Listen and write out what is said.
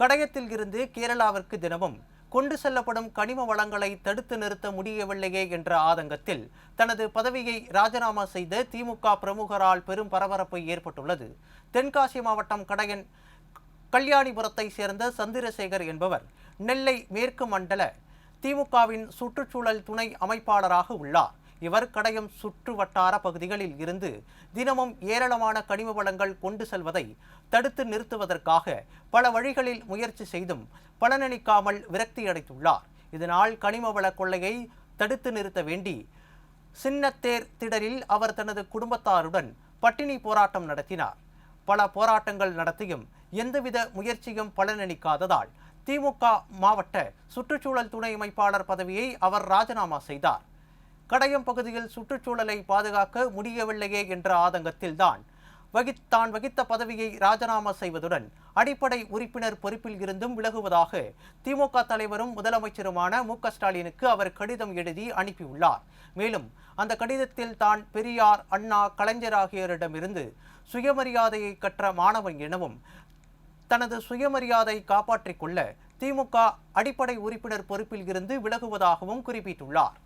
கடையத்தில் இருந்து கேரளாவிற்கு தினமும் கொண்டு செல்லப்படும் கனிம வளங்களை தடுத்து நிறுத்த முடியவில்லையே என்ற ஆதங்கத்தில் தனது பதவியை ராஜினாமா செய்த திமுக பிரமுகரால் பெரும் பரபரப்பு ஏற்பட்டுள்ளது. தென்காசி மாவட்டம் கடையன் கல்யாணிபுரத்தை சேர்ந்த சந்திரசேகர் என்பவர் நெல்லை மேற்கு மண்டல திமுகவின் சுற்றுச்சூழல் துணை அமைப்பாளராக உள்ளார். இவர் கடையம் சுற்று வட்டார பகுதிகளில் இருந்து தினமும் ஏராளமான கனிம வளங்கள் கொண்டு செல்வதை தடுத்து நிறுத்துவதற்காக பல வழிகளில் முயற்சி செய்தும் பலனளிக்காமல் விரக்தியடைத்துள்ளார் இதனால் கனிம வள கொள்ளையை தடுத்து நிறுத்த வேண்டி சின்னத்தேர் திடலில் அவர் தனது குடும்பத்தாருடன் பட்டினி போராட்டம் நடத்தினார். பல போராட்டங்கள் நடத்தியும் எந்தவித முயற்சியும் பலனளிக்காததால் திமுக மாவட்ட சுற்றுச்சூழல் துணை அமைப்பாளர் பதவியை அவர் ராஜினாமா செய்தார். கடையம் பகுதியில் சுற்றுச்சூழலை பாதுகாக்க முடியவில்லையே என்ற ஆதங்கத்தில்தான். வகித்தான் வகித்த பதவியை ராஜினாமா செய்வதுடன் அடிப்படை உறுப்பினர் பொறுப்பில் இருந்தும் விலகுவதாக திமுக தலைவரும் முதலமைச்சருமான மு ஸ்டாலினுக்கு அவர் கடிதம் எழுதி அனுப்பியுள்ளார். மேலும் அந்த கடிதத்தில் தான் பெரியார் அண்ணா கலைஞர் ஆகியோரிடமிருந்து சுயமரியாதையை கற்ற மாணவன் எனவும் தனது சுயமரியாதை காப்பாற்றிக் கொள்ள திமுக அடிப்படை உறுப்பினர் பொறுப்பில் இருந்து விலகுவதாகவும் குறிப்பிட்டுள்ளார்.